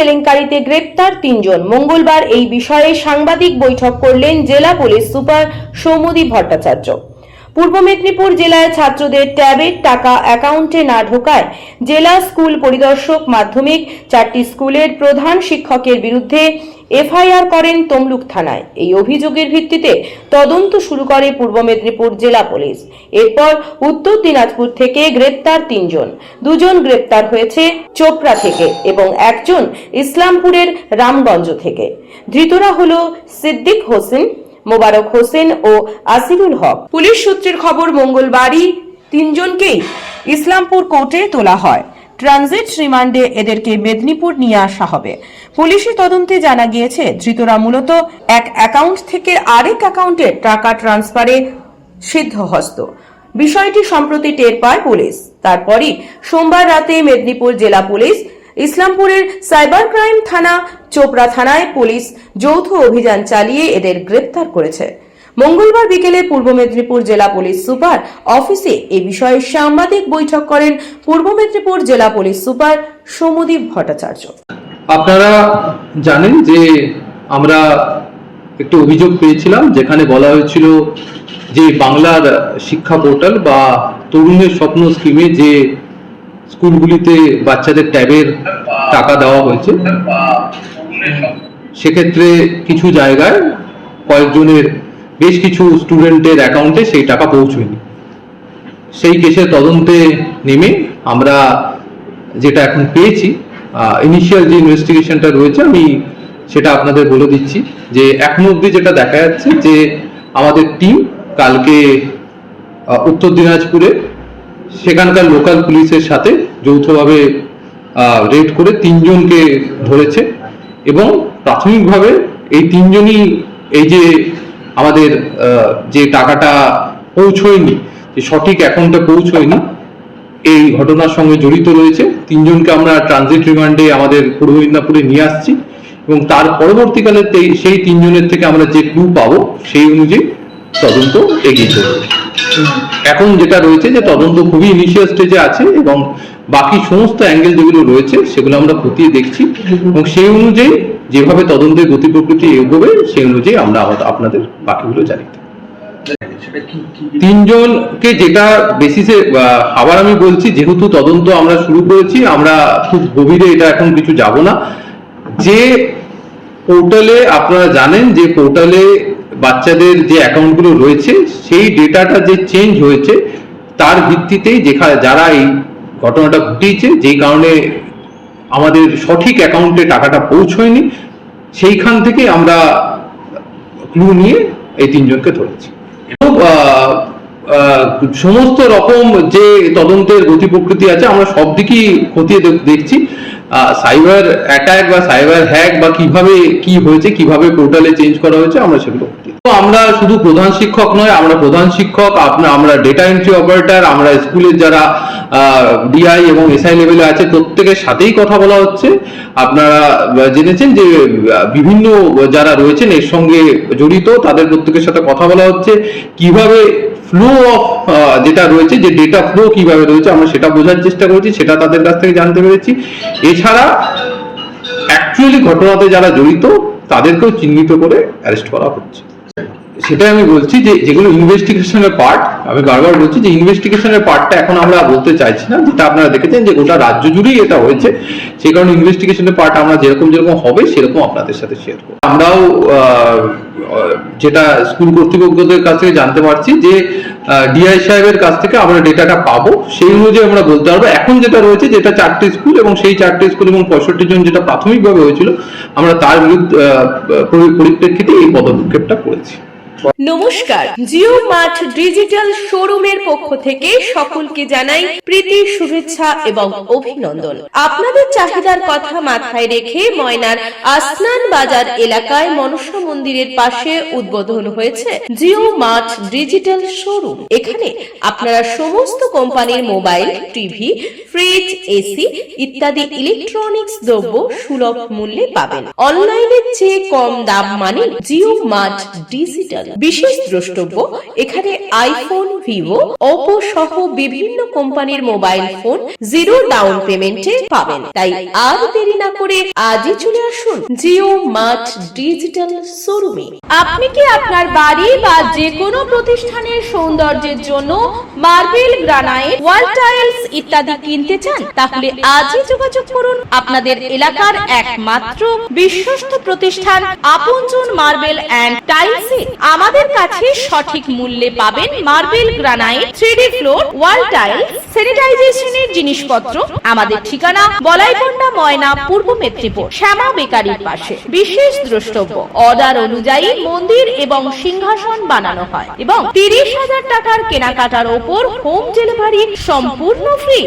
কেলেঙ্কারিতে গ্রেপ্তার তিনজন। মঙ্গলবার এই বিষয়ে সাংবাদিক বৈঠক করলেন জেলা পুলিশ সুপার সৌমদী ভট্টাচার্য। পূর্ব মেদিনীপুর জেলায় ছাত্রদের ট্যাবের টাকা অ্যাকাউন্টে না ঢোকায় জেলা স্কুল পরিদর্শক মাধ্যমিক, চারটি স্কুলের প্রধান শিক্ষকের বিরুদ্ধে এফআইআর করেন তমলুক থানায়। এই অভিযোগের ভিত্তিতে তদন্ত শুরু করে পূর্ব মেদিনীপুর জেলা পুলিশ। এরপর উত্তর দিনাজপুর থেকে গ্রেপ্তার তিনজন। দুজন গ্রেপ্তার হয়েছে চোপড়া থেকে এবং একজন ইসলামপুরের রামগঞ্জ থেকে। ধৃতরা হল সিদ্দিক হোসেন মোবারক হোসেন ও আসিরুল হক। পুলিশ সূত্রের খবর, মঙ্গলবারই তিনজনকেই ইসলামপুর কোর্টে তোলা হয়। ট্রানজিট রিমান্ডে এদেরকে মেদিনীপুর নিয়ে আসা হবে। পুলিশি তদন্তে জানা গিয়েছে, ধৃতরা মূলত এক অ্যাকাউন্ট থেকে আরেক অ্যাকাউন্টে টাকা ট্রান্সফারে সিদ্ধহস্ত। বিষয়টি সম্প্রতি টের পায় পুলিশ। তারপরই সোমবার রাতে মেদিনীপুর জেলা পুলিশ ইসলামপুরের সাইবার ক্রাইম থানা, চোপড়া থানায় পুলিশ যৌথ অভিযান চালিয়ে এদের গ্রেপ্তার করেছে। মঙ্গলবার বিকেলে পূর্ব মেদিনীপুর জেলা পুলিশ সুপার অফিসে এ বিষয়ে সাংবাদিক বৈঠক করেন পূর্ব মেদিনীপুর জেলা পুলিশ সুপার সৌমদীপ ভট্টাচার্য। আপনারা জানেন যে আমরা একটি অভিযোগ পেয়েছিলাম যেখানে বলা হয়েছিল যে বাংলার শিক্ষা পোর্টাল বা তরুণের স্বপ্ন স্কিমে যে স্কুলগুলিতে বাচ্চাদের ট্যাবের টাকা দেওয়া হয়েছে। সেক্ষেত্রে কিছু জায়গায় কয়েকজনের বেশ কিছু স্টুডেন্টের অ্যাকাউন্টে সেই টাকা পৌঁছয়নি। সেই কেসের তদন্তে নেমে আমরা যেটা এখন পেয়েছি ইনিশিয়াল যে ইনভেস্টিগেশনটা রয়েছে, আমি সেটা আপনাদের বলে দিচ্ছি যে এখনও অবধি যেটা দেখা যাচ্ছে যে আমাদের টিম কালকে উত্তর দিনাজপুরে সেখানকার লোকাল পুলিশের সাথে যৌথভাবে রেড করে তিনজনকে ধরেছে এবং প্রাথমিকভাবে এই তিনজনই এই যে আমাদের যে টাকাটা পৌঁছয়নি, যে সঠিক অ্যাকাউন্টে পৌঁছয়নি, এই ঘটনার সঙ্গে জড়িত রয়েছে। তিনজনকে আমরা ট্রানজিট রিমান্ডে আমাদের পূর্ব মেদিনীপুরে নিয়ে আসছি এবং তার পরবর্তীকালে সেই তিনজনের থেকে আমরা যে ক্লু পাবো, সেই অনুযায়ী তদন্ত এগিয়ে চলবে। এখন যেটা রয়েছে যে তদন্ত খুবই ইনিশিয়াল স্টেজে আছে এবং বাকি সমস্ত অ্যাঙ্গেল যেগুলো রয়েছে সেগুলো আমরা খতিয়ে দেখছি এবং সেই অনুযায়ী যেভাবে তদন্তের গতি প্রকৃতি এগোবে সেই অনুযায়ী আমরা আপনাদের বাকিগুলো জানি। তিনজনকে যেটা বেসিসে আবার আমি বলছি, যেহেতু তদন্ত আমরা শুরু করেছি, আমরা খুব গভীরে এটা এখন কিছু যাব না। যে পোর্টালে আপনারা জানেন যে পোর্টালে বাচ্চাদের যে অ্যাকাউন্টগুলো রয়েছে, সেই ডেটাটা যে চেঞ্জ হয়েছে, তার ভিত্তিতেই যেখানে যারা এই ঘটনাটা ঘটিয়েছে, যেই কারণে আমাদের সঠিক অ্যাকাউন্টে টাকাটা পৌঁছয়নি, সেইখান থেকে আমরা ক্লু নিয়ে এই তিনজনকে ধরেছি সমস্ত রকম যে তদন্তের গতি প্রকৃতি আছে, আমরা সব দিকই খতিয়ে দেখ- দেখছি সাইবার অ্যাটাক বা সাইবার হ্যাক বা কীভাবে কি হয়েছে, কীভাবে পোর্টালে চেঞ্জ করা হয়েছে, আমরা সেগুলো। তো আমরা শুধু প্রধান শিক্ষক নয়, আমরা প্রধান শিক্ষক আপনার আমরা ডেটা এন্ট্রি অপারেটর আমরা স্কুলের যারা ডিআই এবং এসআই লেভেলে আছে, প্রত্যেকের সাথেই কথা বলা হচ্ছে। আপনারা জেনেছেন যে বিভিন্ন যারা রয়েছেন এর সঙ্গে জড়িত, তাদের প্রত্যেকের সাথে কথা বলা হচ্ছে। কীভাবে ফ্লো অফ যেটা রয়েছে, যে ডেটা ফ্লো কীভাবে রয়েছে, আমরা সেটা বোঝার চেষ্টা করেছি, সেটা তাদের কাছ থেকে জানতে পেরেছি। এছাড়া অ্যাকচুয়ালি ঘটনাতে যারা জড়িত, তাদেরকেও চিহ্নিত করে অ্যারেস্ট করা হচ্ছে। সেটাই আমি বলছি যে যেগুলো ইনভেস্টিগেশনের পার্ট আমি বারবার বলছি যে ইনভেস্টিগেশনের পার্টটা এখন আমরা বলতে চাইছি না, যেটা আপনারা দেখেছেন যে গোটা রাজ্য জুড়েই এটা হয়েছে। সেই কারণে ইনভেস্টিগেশনের পার্ট আমরা যেরকম যেরকম হবে, সেরকম আপনাদের সাথে শেয়ার করব। আমরাও যেটা স্কুল কর্তৃপক্ষদের কাছ থেকে জানতে পারছি যে ডিআই সাহেবের কাছ থেকে আমরা ডেটাটা পাবো। সেই অনুযায়ী আমরা বলতে পারব, এখন যেটা রয়েছে যেটা চারটে স্কুল এবং সেই চারটে স্কুল এবং পঁয়ষট্টি জন যেটা প্রাথমিকভাবে হয়েছিল, আমরা তার বিরুদ্ধে পরিপ্রেক্ষিতে এই পদক্ষেপটা করেছি। নমস্কার। জিও মার্ট ডিজিটাল শোরুমের পক্ষ থেকে সকলকে জানাই প্রীতি, শুভেচ্ছা এবং অভিনন্দন। আপনাদের চাহিদার কথা মাথায় রেখে ময়নার আসনান বাজার এলাকায় মনসা মন্দিরের পাশে উদ্বোধন হয়েছে জিও মার্ট ডিজিটাল শোরুম। এখানে আপনারা সমস্ত কোম্পানির মোবাইল, টিভি, ফ্রিজ, এসি ইত্যাদি ইলেকট্রনিক্স দ্রব্য সুলভ মূল্যে পাবেন। অনলাইনের চেয়ে কম দাম মানে জিও মার্ট ডিজিটাল বিশেষ দ্রষ্টব্য, এখানে আইফোন ভিভো ওপো সহ বিভিন্ন কোম্পানির মোবাইল ফোন জিরো ডাউন পেমেন্টে পাবেন। তাই আর দেরি না করে আজই চলে আসুন জিও মার্ট ডিজিটাল শোরুমে আপনি কি আপনার বাড়ি বা যে কোনো প্রতিষ্ঠানের সৌন্দর্যের জন্য মার্বেল, গ্রানাইট, ওয়াল টাইলস ইত্যাদি কিনতে চান, তাহলে আজই যোগাযোগ করুন আপনাদের এলাকার একমাত্র বিশ্বস্ত প্রতিষ্ঠান আপনজন মার্বেল অ্যান্ড টাইলস। কাছে সঠিক মূল্যে পাবেন marble granite, three D floor, wall tiles, স্যানিটাইজেশনের জিনিসপত্র। আমাদের ঠিকানা বলাইকন্ডা, ময়না, পূর্ব মেদিনীপুর, শ্যামা বেকারির পাশে। বিশেষ দ্রষ্টব্য, অর্ডার অনুযায়ী মন্দির এবং সিংহাসন বানানো হয় এবং তিরিশ হাজার টাকার কেনাকাটার ওপর হোম ডেলিভারি সম্পূর্ণ ফ্রি।